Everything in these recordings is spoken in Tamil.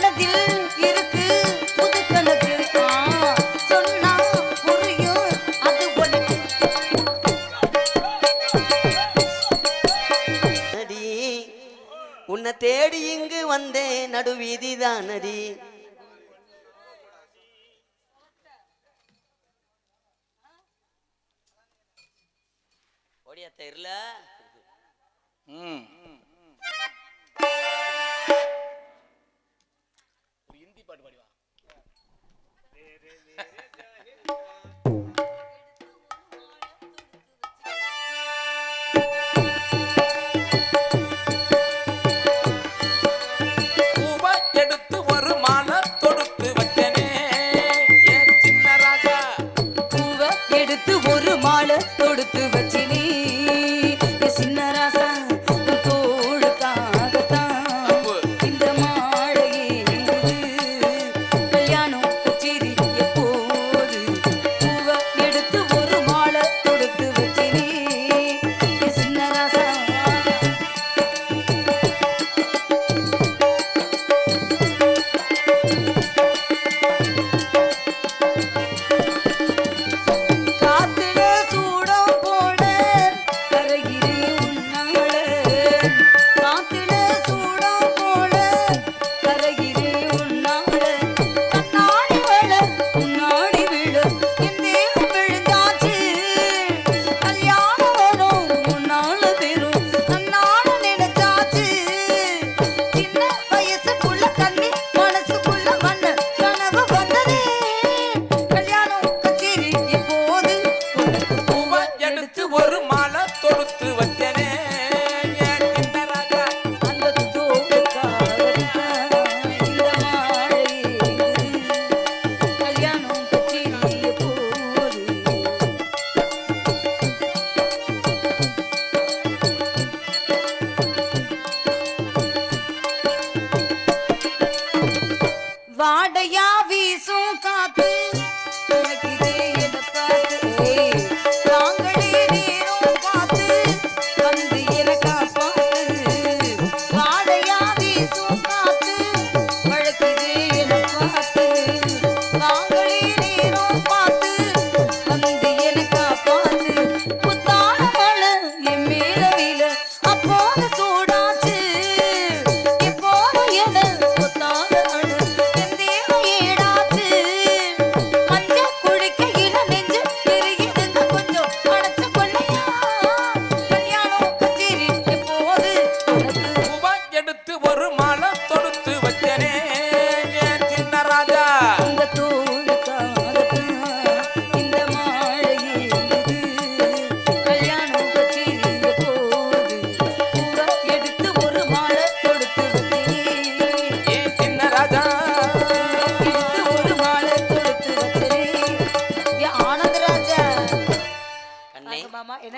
மனதில் இருக்கு புது கணக்கு ஆ, சொன்னா புரியும் அது உனக்கு நடி உன்னை தேடி இங்கு வந்தேன் நடுவீதி தான் நடி ஓடியா தெரியல? ம். பாட்டு பாடி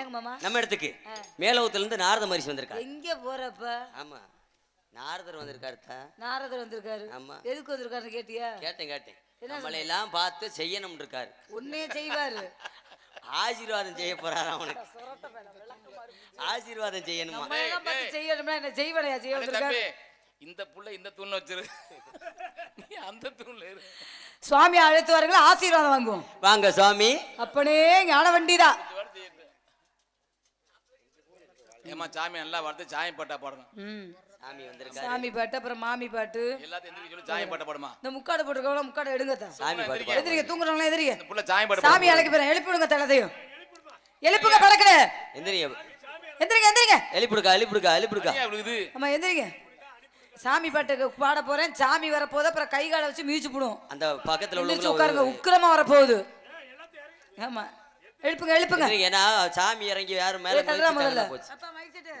என்னங்க மாமா? நம்ம இடத்துக்கு. மேலவத்துல இருந்து நாரத மரிசி வந்திருக்காரு. எங்க போறப்ப? ஆமா. நாரதர் வந்திருக்காருத்தா நாரதர் வந்திருக்காரு. ஆமா. எதுக்கு வந்திருக்காருன்னு கேட்டியா? கேட்டேன் கேட்டேன். நம்மளை எல்லாம் பார்த்து செய்யணும் இருக்காரு உன்னே செய்வாரு. ஆசீர்வாதம் செய்ய போறாரு அவனுக்கு? ஆசீர்வாதம் செய்யணுமா? செய்யணும்னா என்ன செய்வனையா செய்ய வந்திருக்காரு? இந்த புள்ள இந்த தூண்ல வச்சிரு. நீ அந்த தூண்ல இரு. சுவாமி அழைத்துவார்கள் ஆசீர்வாதம் வாங்குவோம். வாங்க சுவாமி. அப்பனே ஞான வண்டிதான் ஏமா சாமி நல்லா வளர்த்து சாமி பாட்டா பாடணும். ம். சாமி வந்திருக்காரு. சாமி பாட்டு அப்புறம் மாமி பாட்டு. எல்லாத்தையும் எந்திரிக்க சொல்லி சாமி பாட்டா பாடுமா. இந்த முக்காடு போட்டுருக்கவங்க முக்காடு எடுங்கத்தா சாமி பாட்டு எதிரிங்க தூங்குறவங்களா எதிரிங்க இந்த புள்ள சாமி பாட்டு சாமி அழைக்க போறேன் எழுப்பி விடுங்க தலதையும் எழுப்புங்க பறக்கல எந்திரிங்க. எந்திரிங்க எந்திரிங்க. எழுப்பிடுக்கா எழுப்பிடுக்கா எழுப்பிடுக்கா ஆமா எந்திரிங்க. சாமி பாட்டுக்கு பாட போறேன். சாமி வரப்போது அப்புறம் கை காலை வச்சு மிதிச்சு போடுவோம். அந்த பக்கத்துல எந்திரிச்சு உட்காருங்க உக்கிரமா வரப்போகுது. ஆமா எழுப்புங்க எழுப்புங்க. ஏன்னா சாமி இறங்கி யாரும் மேல முதல்ல. தள்ள போச்சு. அப்பா மைக் செட்டு.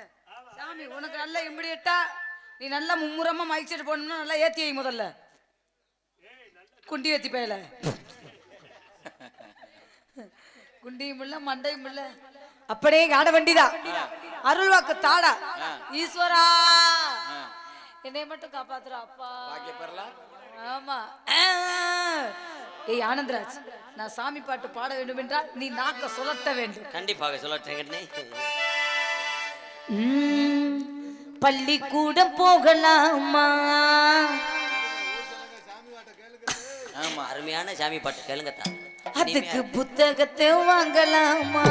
சாமி உனக்கு நல்ல இம்மிடியட்டா நீ நல்லா மும்முரமா மைக் செட் போடணும்னா நல்லா ஏத்தி வை முதல்ல. குண்டி ஏத்தி பயல. குண்டியும் இல்ல மண்டையும் இல்ல. அப்படியே காட வண்டிதான் அருள்வாக்கு தாடா. ஈஸ்வரா. என்னை மட்டும் காப்பாத்துறா அப்பா. ஆமா. ஏய் ஆனந்தராஜ் நான் சாமி பாட்டு பாட வேண்டும் என்றால் நீ நாக்க சுழட்ட வேண்டும். கண்டிப்பாக சுழற்றேன் பள்ளிக்கூடம் போகலாமா? ஆமா அருமையான சாமி பாட்டு. கேளுங்க அதுக்கு புத்தகத்தை வாங்கலாமா?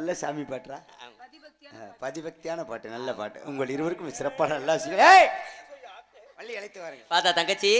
நல்ல சாமி பாட்டுறா. பதிபக்தியான பாட்டு. நல்ல பாட்டு. உங்கள் இருவருக்கும் சிறப்பான நல்லா வள்ளி அழைத்து வாருங்க பார்த்தா தங்கச்சி.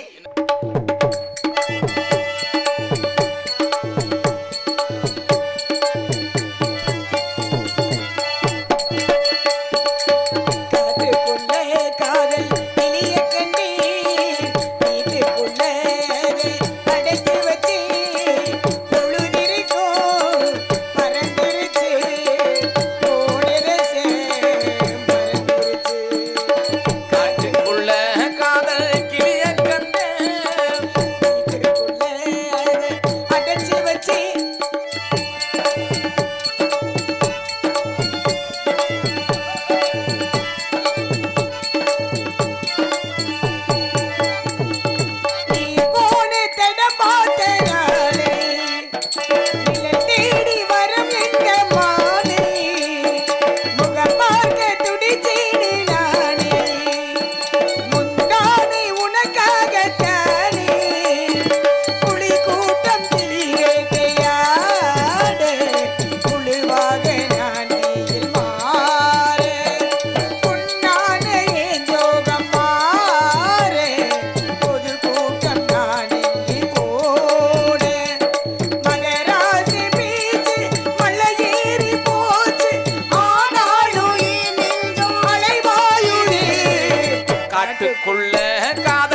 காட்டுக்குள்ள காத்து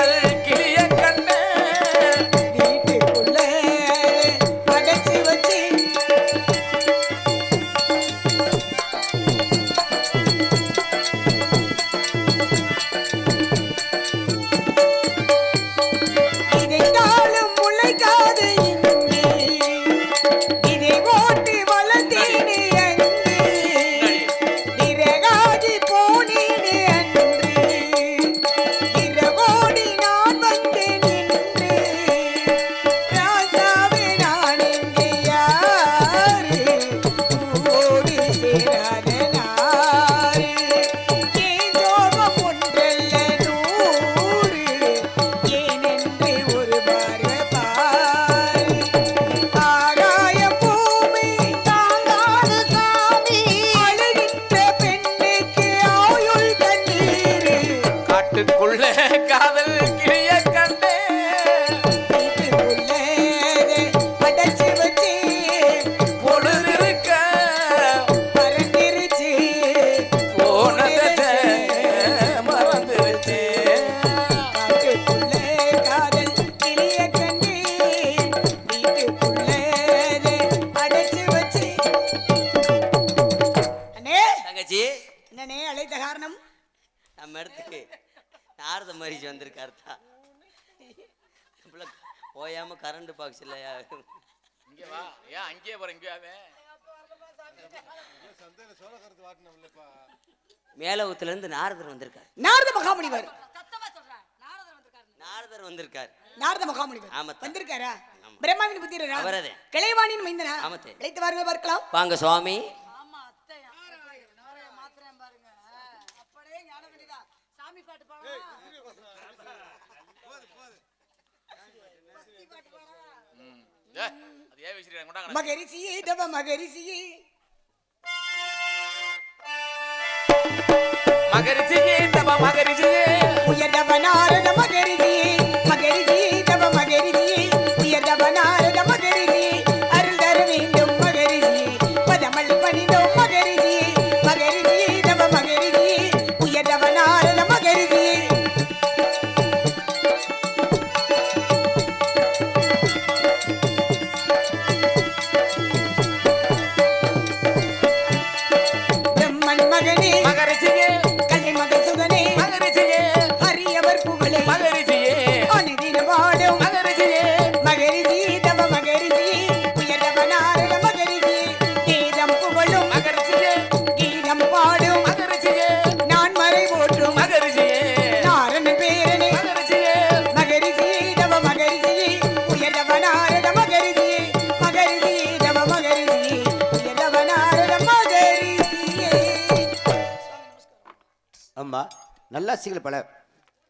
என்னனே அழைத்த காரணம்? நம்ம இடத்துக்கு நாரத மரிச்சு வந்திருக்காருத்தா ஓயாம கரண்ட் பாக்ஸ் இல்லையா? இங்கே வா. ஏன் அங்கேயே போற? இங்கே மேலவத்துல இருந்து நாரதர் வந்திருக்காரு. நாரத மகாமுனிவர். நாரதர் வந்திருக்கார். நாரத மகாமுனிவர். ஆமா வந்திருக்காரா? பிரம்மாவின் புத்திரரா? வரதே கிளைவாணின் மைந்தனா? ஆமத்தே. இழைத்து வாருங்கள் பார்க்கலாம். வாங்க சுவாமி. ம். ஏ, அது ஏன் வச்சிருக்காங்க கொண்டாங்க மகரிஷியே தவ மகரிஷியே. நல்லா சீக்கிரம் பல.